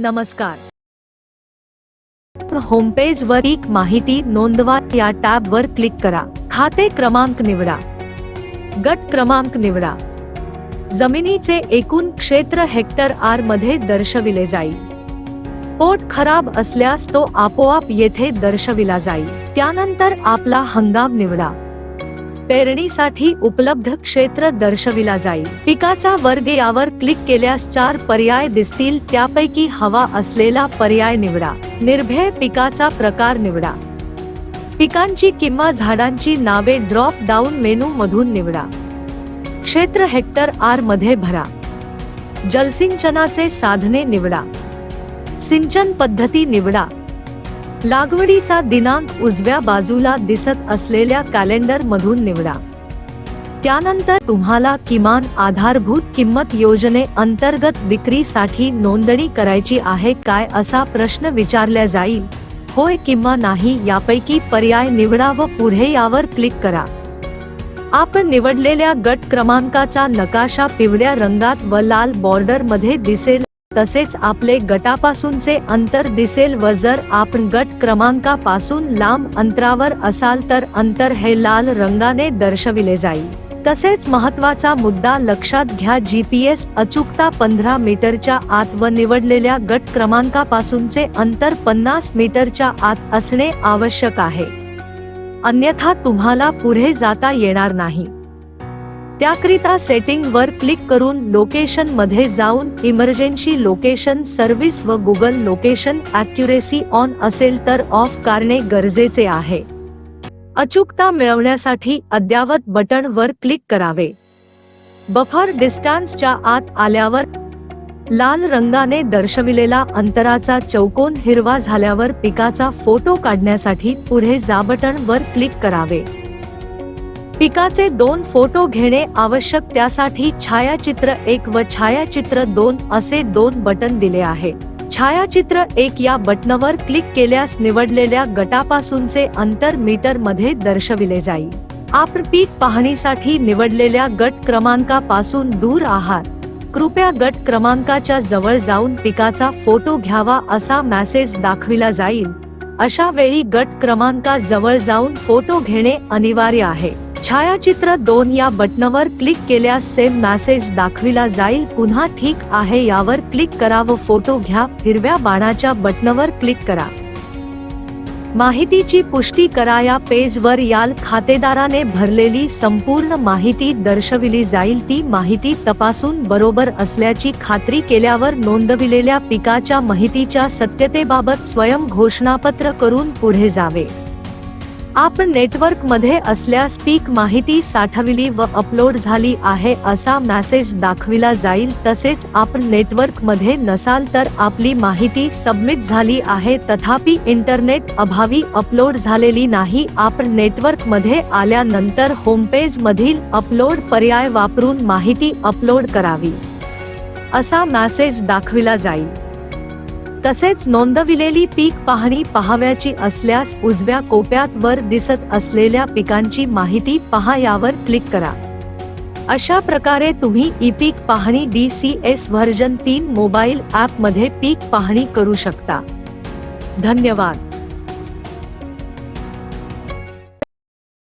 नमस्कार. होमपेज वर एक माहिती नोंदवा या टॅब वर क्लिक करा. खाते क्रमांक निवडा. गट क्रमांक निवडा. जमिनीचे एकूण क्षेत्र हेक्टर आरमध्ये दर्शविले जाईल. पोट खराब असल्यास तो आपोआप येथे दर्शविला जाईल. त्यानंतर आपला हंगाम निवडा. पेरणीसाठी उपलब्ध क्षेत्र दर्शविला जाईल. पिकाचा वर्ग यावर क्लिक केल्यास चार पर्याय दिसतील. त्यापैकी हवा असलेला पर्याय निवडा. निर्भय पिकाचा प्रकार निवडा. पिकांची किंवा झाडांची नावे ड्रॉप डाऊन मेनू मधून निवडा. क्षेत्र हेक्टर आरमध्ये भरा. जलसिंचनाचे साधने निवडा. सिंचन पद्धती निवडा. लागवडीचा दिनांक उजव्या बाजूला दिसत असलेल्या कॅलेंडर मधून निवडा. त्यानंतर तुम्हाला किमान आधारभूत किंमत योजने अंतर्गत विक्रीसाठी नोंदणी करायची आहे काय असा प्रश्न विचारला जाईल. होय किंवा नाही यापैकी पर्याय निवडा व पुढे यावर क्लिक करा. आपण निवडलेल्या गट क्रमांकाचा नकाशा पिवळ्या रंगात व लाल बॉर्डरमध्ये दिसेल. तसेच आपले गटापासूनचे अंतर दिसेल व जर आपण गट क्रमांकापासून लांब अंतरावर असाल तर अंतर हे लाल रंगाने दर्शविले जाईल. तसेच महत्त्वाचा मुद्दा लक्षात घ्या जीपीएस अचूकता पंधरा मीटरच्या आत व निवडलेल्या गट क्रमांकापासूनचे अंतर पन्नास मीटरच्या आत असणे आवश्यक आहे. अन्यथा तुम्हाला पुढे जाता येणार नाही. त्याकरिता सेटिंग वर क्लिक करून लोकेशनमध्ये जाऊन इमर्जन्सी लोकेशन सर्व्हिस व गुगल लोकेशन अॅक्युरेसी ऑन असेल तर ऑफ करणे गरजेचे आहे. अचूकता मिळवण्यासाठी अद्यावत बटन वर क्लिक करावे. बफर डिस्टन्सच्या आत आल्यावर लाल रंगाने दर्शविलेला अंतराचा चौकोन हिरवा झाल्यावर पिकाचा फोटो काढण्यासाठी पुढे जा बटन वर क्लिक करावे. पिकाचे दोन फोटो घेणे आवश्यक त्यासाठी छायाचित्र एक व छायाचित्र दोन असे दोन बटन दिले आहे. छायाचित्र एक या बटनावर क्लिक केल्यास निवडलेल्या गटापासूनचे अंतर मीटरमध्ये दर्शविले जाईल. आपण पीक पाहणीसाठी निवडलेल्या गट क्रमांकापासून दूर आहात. कृपया गट क्रमांकाच्या जवळ जाऊन पिकाचा फोटो घ्यावा असा मेसेज दाखविला जाईल. अशा वेळी गट क्रमांका जवळ जाऊन फोटो घेणे अनिवार्य आहे. छायाचित्र दोन या बटनवर क्लिक केल्यास सेम मेसेज दाखविला जाईल. पुन्हा ठीक आहे यावर क्लिक करा व फोटो घ्या. हिरव्या बाणाच्या बटनवर क्लिक करा. माहितीची पुष्टी करा. या पेजवर याल खातेदाराने भरलेली संपूर्ण माहिती दर्शविली जाईल. ती माहिती तपासून बरोबर असल्याची खात्री केल्यावर नोंदविलेल्या पिकाच्या माहितीच्या सत्यतेबाबत स्वयं घोषणापत्र करून पुढे जावे. आपण नेटवर्कमध्ये असल्यास पीक माहिती साठविली व अपलोड झाली आहे असा मॅसेज दाखविला जाईल. तसेच आपण नेटवर्कमध्ये नसाल तर आपली माहिती सबमिट झाली आहे. तथापि इंटरनेट अभावी अपलोड झालेली नाही. आपण नेटवर्कमध्ये आल्यानंतर होमपेज मधील अपलोड पर्याय वापरून माहिती अपलोड करावी. असा मॅसेज दाखविला जाईल. तसेच नोंदविलेली पीक पाहणी पहाव्याची असल्यास उजव्या कोप्यात वर दिसत असलेल्या पिकांची माहिती पहा यावर क्लिक करा. अशा प्रकारे तुम्ही ई पीक पाहणी डी सी एस व्हर्जन तीन मोबाईल ॲपमध्ये पीक पाहणी करू शकता. धन्यवाद.